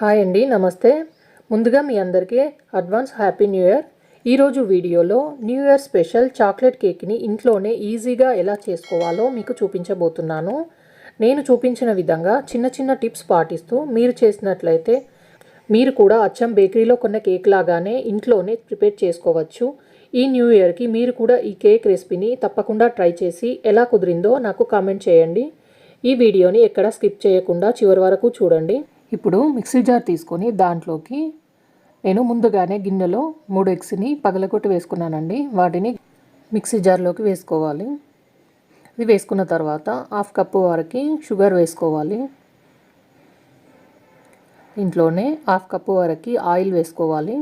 Hi అండి నమస్తే. ముందుగా మీ అందరికీ అడ్వాన్స్ హ్యాపీ న్యూ ఇయర్. ఈరోజు వీడియోలో న్యూ ఇయర్ స్పెషల్ చాక్లెట్ కేక్ని ఇంట్లోనే ఈజీగా ఎలా చేసుకోవాలో మీకు చూపించబోతున్నాను. నేను చూపించిన విధంగా చిన్న చిన్న టిప్స్ పాటిస్తూ మీరు చేసినట్లయితే మీరు కూడా అచ్చం బేకరీలో కొన్న కేక్ లాగానే ఇంట్లోనే ప్రిపేర్ చేసుకోవచ్చు. ఈ న్యూ ఇయర్కి మీరు కూడా ఈ కేక్ రెసిపీని తప్పకుండా ట్రై చేసి ఎలా కుదిరిందో నాకు కామెంట్ చేయండి. ఈ వీడియోని ఎక్కడ స్కిప్ చేయకుండా చివరి వరకు చూడండి. ఇప్పుడు మిక్సీ జార్ తీసుకొని దాంట్లోకి నేను ముందుగానే గిన్నెలో మూడు ఎగ్స్ని పగలగొట్టి వేసుకున్నానండి. వాటిని మిక్సీ జార్లోకి వేసుకోవాలి. ఇది వేసుకున్న తర్వాత హాఫ్ కప్పు వరకు షుగర్ వేసుకోవాలి. ఇంట్లోనే హాఫ్ కప్పు వరకు ఆయిల్ వేసుకోవాలి.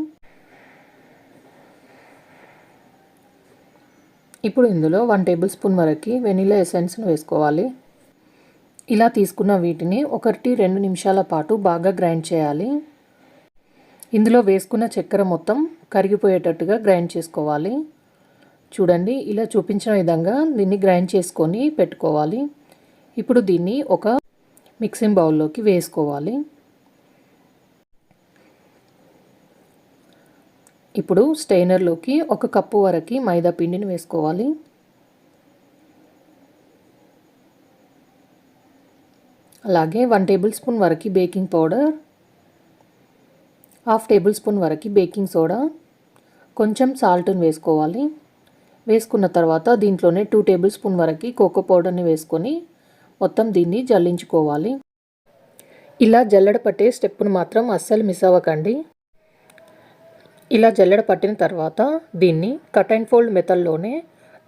ఇప్పుడు ఇందులో వన్ టేబుల్ స్పూన్ వరకు వెనిలా ఎసెన్స్ను వేసుకోవాలి. ఇలా తీసుకున్న వీటిని ఒకటి రెండు నిమిషాల పాటు బాగా గ్రైండ్ చేయాలి. ఇందులో వేసుకున్న చక్కెర మొత్తం కరిగిపోయేటట్టుగా గ్రైండ్ చేసుకోవాలి. చూడండి ఇలా చూపించిన విధంగా దీన్ని గ్రైండ్ చేసుకొని పెట్టుకోవాలి. ఇప్పుడు దీన్ని ఒక మిక్సింగ్ బౌల్లోకి వేసుకోవాలి. ఇప్పుడు స్టెయినర్లోకి ఒక కప్పు వరకు మైదా పిండిని వేసుకోవాలి. అలాగే వన్ టేబుల్ స్పూన్ వరకు baking powder half tablespoon వరకు బేకింగ్ సోడా కొంచెం సాల్ట్ని వేసుకోవాలి. వేసుకున్న తర్వాత దీంట్లోనే టూ టేబుల్ స్పూన్ వరకు కోకో పౌడర్ని వేసుకొని మొత్తం దీన్ని జల్లించుకోవాలి. ఇలా జల్లడ పట్టే స్టెప్ను మాత్రం అస్సలు మిస్ అవ్వకండి. ఇలా జల్లెడ పట్టిన తర్వాత దీన్ని కట్ అండ్ ఫోల్డ్ మెథడ్లోనే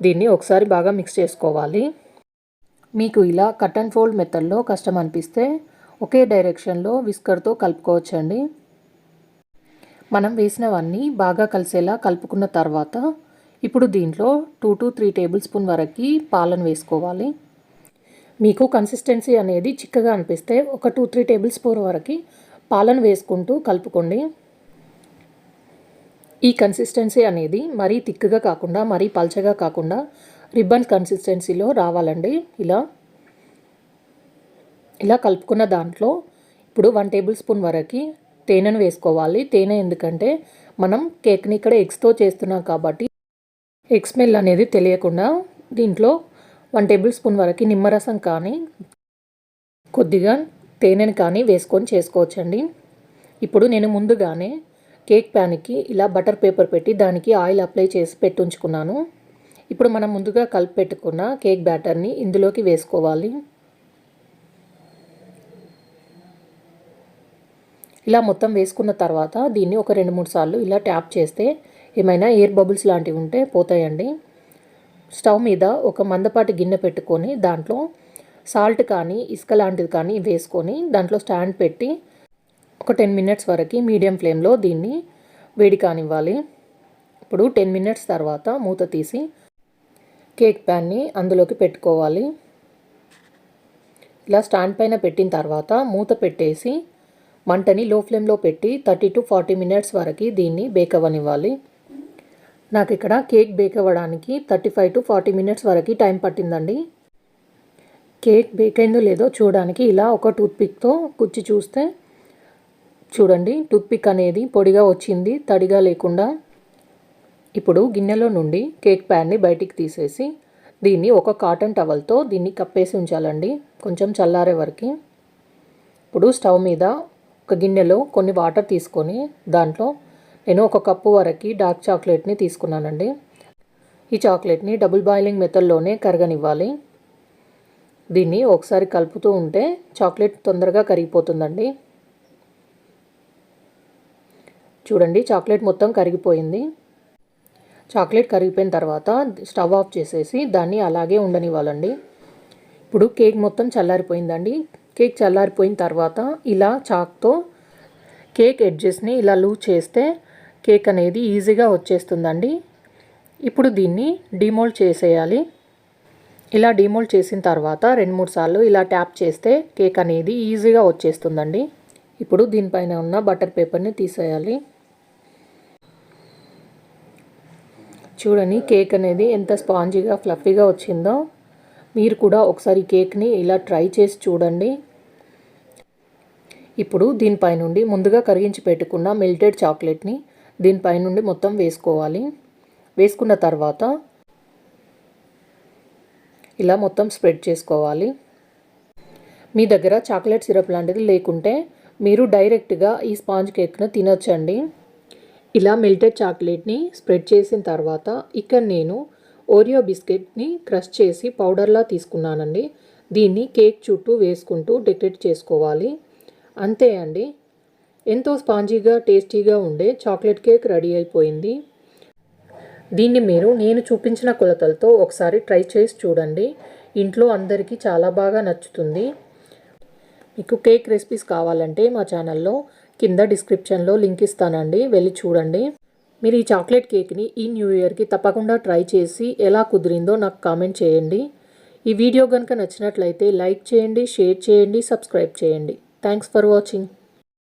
దీన్ని ఒకసారి బాగా మిక్స్ చేసుకోవాలి. మీకు ఇలా కట్ అండ్ ఫోల్డ్ మెథడ్లో కష్టం అనిపిస్తే ఒకే డైరెక్షన్లో విస్కర్తో కలుపుకోవచ్చండి. మనం వేసినవన్నీ బాగా కలిసేలా కలుపుకున్న తర్వాత ఇప్పుడు దీంట్లో two to three tablespoon వరకు పాలను వేసుకోవాలి. మీకు కన్సిస్టెన్సీ అనేది చిక్కగా అనిపిస్తే ఒక టూ త్రీ టేబుల్ స్పూన్ వరకు పాలను వేసుకుంటూ కలుపుకోండి. ఈ కన్సిస్టెన్సీ అనేది మరీ తిక్కుగా కాకుండా మరీ పల్చగా కాకుండా రిబ్బన్ కన్సిస్టెన్సీలో రావాలండి. ఇలా ఇలా కలుపుకున్న దాంట్లో ఇప్పుడు వన్ టేబుల్ స్పూన్ వరకు తేనెను వేసుకోవాలి. తేనె ఎందుకంటే మనం కేక్ని ఇక్కడ ఎగ్స్తో చేస్తున్నాం కాబట్టి ఎగ్ స్మెల్ అనేది తెలియకుండా దీంట్లో వన్ టేబుల్ స్పూన్ వరకు నిమ్మరసం కానీ కొద్దిగా తేనెని కానీ వేసుకొని చేసుకోవచ్చండి. ఇప్పుడు నేను ముందుగానే కేక్ ప్యాన్కి ఇలా బటర్ పేపర్ పెట్టి దానికి ఆయిల్ అప్లై చేసి పెట్టుంచుకున్నాను ఇప్పుడు మనం ముందుగా కలిపి పెట్టుకున్న కేక్ బ్యాటర్ని ఇందులోకి వేసుకోవాలి. ఇలా మొత్తం వేసుకున్న తర్వాత దీన్ని ఒక రెండు మూడు సార్లు ఇలా ట్యాప్ చేస్తే ఏమైనా ఎయిర్ బబుల్స్ లాంటివి ఉంటే పోతాయండి. స్టవ్ మీద ఒక మందపాటి గిన్నె పెట్టుకొని దాంట్లో సాల్ట్ కానీ ఇసుక లాంటిది కానీ వేసుకొని దాంట్లో స్టాండ్ పెట్టి ఒక టెన్ మినిట్స్ వరకు మీడియం ఫ్లేమ్లో దీన్ని వేడి కానివ్వాలి. ఇప్పుడు టెన్ మినిట్స్ తర్వాత మూత తీసి కేక్ ప్యాన్ని అందులోకి పెట్టుకోవాలి. ఇలా స్టాండ్ పైన పెట్టిన తర్వాత మూత పెట్టేసి మంటని లో ఫ్లేమ్లో పెట్టి థర్టీ టు ఫార్టీ మినిట్స్ వరకు దీన్ని బేక్ అవ్వనివ్వాలి. నాకు ఇక్కడ కేక్ బేక్ అవ్వడానికి thirty five to forty minutes వరకు టైం పట్టిందండి. కేక్ బేక్ అయిందో లేదో చూడడానికి ఇలా ఒక టూత్పిక్తో కుచ్చి చూస్తే చూడండి టూత్పిక్ అనేది పొడిగా వచ్చింది తడిగా లేకుండా ఇప్పుడు గిన్నెలో నుండి కేక్ ప్యాన్ని బయటికి తీసేసి దీన్ని ఒక కాటన్ టవల్తో దీన్ని కప్పేసి ఉంచాలండి. కొంచెం చల్లారే వరకు. ఇప్పుడు స్టవ్ మీద ఒక గిన్నెలో కొన్ని వాటర్ తీసుకొని దాంట్లో నేను ఒక కప్పు వరకు డార్క్ చాక్లెట్ని తీసుకున్నానండి. ఈ చాక్లెట్ని డబుల్ బాయిలింగ్ మెథడ్లోనే కరగనివ్వాలి. దీన్ని ఒకసారి కలుపుతూ ఉంటే చాక్లెట్ తొందరగా కరిగిపోతుందండి. చూడండి చాక్లెట్ మొత్తం కరిగిపోయింది. చాక్లెట్ కరిగిపోయిన తర్వాత స్టవ్ ఆఫ్ చేసేసి దాన్ని అలాగే ఉండనివ్వాలండి. ఇప్పుడు కేక్ మొత్తం చల్లారిపోయిందండి. కేక్ చల్లారిపోయిన తర్వాత ఇలా చాక్తో కేక్ ఎడ్జెస్ని ఇలా లూజ్ చేస్తే కేక్ అనేది ఈజీగా వచ్చేస్తుందండి. ఇప్పుడు దీన్ని డిమోల్డ్ చేసేయాలి. ఇలా డిమోల్డ్ చేసిన తర్వాత రెండు మూడు సార్లు ఇలా ట్యాప్ చేస్తే కేక్ అనేది ఈజీగా వచ్చేస్తుందండి. ఇప్పుడు దీనిపైన ఉన్న బటర్ పేపర్ని తీసేయాలి. చూడండి కేక్ అనేది ఎంత స్పాంజీగా ఫ్లఫీగా వచ్చిందో. మీరు కూడా ఒకసారి కేక్ని ఇలా ట్రై చేసి చూడండి. ఇప్పుడు దీనిపై నుండి ముందుగా కరిగించి పెట్టుకున్న మిల్టెడ్ చాక్లెట్ని దీనిపై నుండి మొత్తం వేసుకోవాలి. వేసుకున్న తర్వాత ఇలా మొత్తం స్ప్రెడ్ చేసుకోవాలి. మీ దగ్గర చాక్లెట్ సిరప్ లాంటిది లేకుంటే మీరు డైరెక్ట్గా ఈ స్పాంజ్ కేక్ను తినొచ్చండి. ఇలా మెల్టెడ్ చాక్లెట్ని స్ప్రెడ్ చేసిన తర్వాత ఇక్కడ నేను ఓరియో బిస్కెట్ని క్రష్ చేసి పౌడర్లా తీసుకున్నానండి. దీన్ని కేక్ చుట్టూ వేసుకుంటూ డెకరేట్ చేసుకోవాలి. అంతే అండి. ఎంతో స్పాంజీగా టేస్టీగా ఉండే చాక్లెట్ కేక్ రెడీ అయిపోయింది. దీన్ని మీరు నేను చూపించిన కొలతలతో ఒకసారి ట్రై చేసి చూడండి. ఇంట్లో అందరికీ చాలా బాగా నచ్చుతుంది. మీకు కేక్ రెసిపీస్ కావాలంటే మా ఛానల్లో కింద డిస్క్రిప్షన్లో లింక్ ఇస్తానండి. వెళ్ళి చూడండి. మీరు ఈ చాక్లెట్ కేక్ని ఈ న్యూ ఇయర్కి తప్పకుండా ట్రై చేసి ఎలా కుదిరిందో నాకు కామెంట్ చేయండి. ఈ వీడియో కనుక నచ్చినట్లయితే లైక్ చేయండి షేర్ చేయండి సబ్స్క్రైబ్ చేయండి. Thanks for watching.